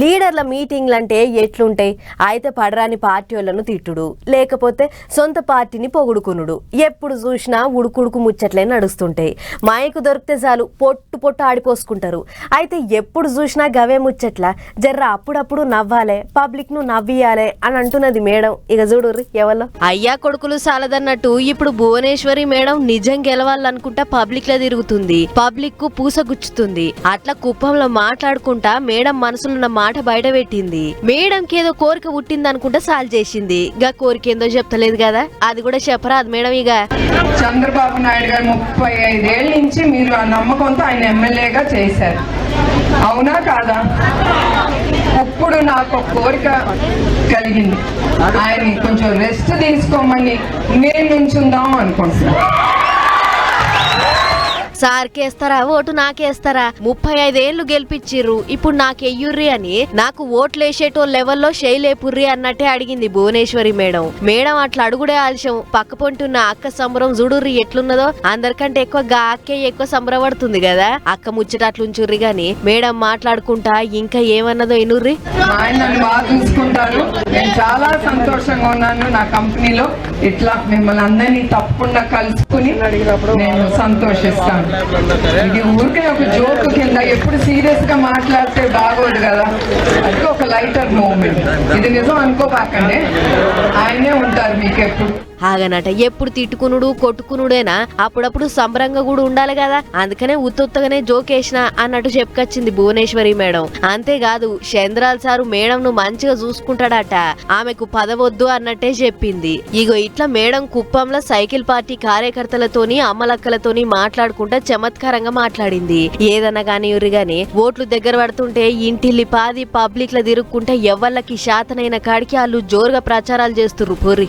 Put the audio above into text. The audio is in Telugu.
లీడర్ల మీటింగ్లు అంటే ఎట్లుంటాయి అయితే పడరాని పార్టీ వాళ్ళను తిట్టుడు లేకపోతే సొంత పార్టీని పొగుడుకునుడు. ఎప్పుడు చూసినా ఉడుకుడుకు ముచ్చట్లే నడుస్తుంటాయి. మాయకు దొరికితే చాలు పొట్టు పొట్టు ఆడిపోసుకుంటారు. అయితే ఎప్పుడు చూసినా గవే ముచ్చట్ల జర్ర అప్పుడప్పుడు నవ్వాలే పబ్లిక్ను నవ్వియాలే అని అంటున్నది మేడం. ఇక చూడు ఎవరో అయ్యా కొడుకులు సాలదన్నట్టు ఇప్పుడు భువనేశ్వరి మేడం నిజం గెలవాలనుకుంటా పబ్లిక్లో తిరుగుతుంది. పబ్లిక్కు పూసగుచ్చుతుంది అట్లా కుప్పంలో మాట్లాడుకుంటా మేడం మనసులో ఉన్న మాట బయట పెట్టింది మేడంకి ఏదో కోరిక పుట్టింది అనుకుంటే సాల్వ్ చేసింది. గా కోరిక ఏందో చెప్తలేదు కదా. అది కూడా చెప్పరాదు మేడం ఇక చంద్రబాబు నాయుడు గారు ముప్పై ఐదేళ్ళ నుంచి మీరు ఆ నమ్మకంతో ఆయన ఎమ్మెల్యేగా చేశారు. అవునా కాదా? ఇప్పుడు నాకు ఒక కోరిక కలిగింది. ఆయన కొంచెం రెస్ట్ తీసుకోమని నేను నుంచుందాం అనుకుంటున్నాను. సార్కేస్తారా? ఓటు నాకేస్తారా? ముప్పై ఐదేళ్ళు గెలిపించిర్రు ఇప్పుడు నాకెయ్యుర్రి అని నాకు ఓట్లేసేటో లెవెల్లో శైలేపుర్రి అన్నట్టే అడిగింది భువనేశ్వరి మేడం. మేడం అట్లా అడుగుడే ఆలస్యం. పక్క పొంటున్న అక్క సంబరం చూడుర్రి ఎట్లున్నదో అందరికంటే ఎక్కువ గా అక్కే ఎక్కువ సంబరపడుతుంది కదా అక్క ముచ్చట అట్లుంచుర్రి గాని మేడం మాట్లాడుకుంటా ఇంకా ఏమన్నదో ఎనుర్రి ఆయన నన్ను బాగా చూసుకుంటారు. నేను చాలా సంతోషంగా ఉన్నాను నా కంపెనీలో. ఇట్లా మిమ్మల్ని అందరినీ తప్పకుండా కలుసుకుని నేను సంతోషిస్తాను. ఇది ఊరికే ఒక జోక్ కింద ఎప్పుడు సీరియస్గా మాట్లాడితే బాగోదు కదా. అది ఒక లైటర్ మూమెంట్ ఇది నిజం అనుకోపాకండి. ఆయనే ఉంటారు మీకు ఎప్పుడు ఆగనట ఎప్పుడు తిట్టుకునుడు కొట్టుకునుడేనా? అప్పుడప్పుడు సంబరంగా కూడా ఉండాలి కదా? అందుకనే ఉత్తొత్తగానే జోకేసిన అన్నట్టు చెప్పుకొచ్చింది భువనేశ్వరి మేడం. అంతేకాదు చంద్రాల్ సారు మేడం ను మంచిగా చూసుకుంటాడట. ఆమెకు పదవద్దు అన్నట్టే చెప్పింది. ఇగో ఇట్లా మేడం కుప్పంలో సైకిల్ పార్టీ కార్యకర్తలతోని అమ్మలక్కలతోని మాట్లాడుకుంటా చమత్కారంగా మాట్లాడింది. ఏదన్నా గాని ఉరి గాని ఓట్లు దగ్గర పడుతుంటే ఇంటిల్లి పాది పబ్లిక్ ల తిరుక్కుంటే ఎవ్వళ్ళకి శాతనైన కాడికి వాళ్ళు జోరుగా ప్రచారాలు చేస్తుర్రు పూరి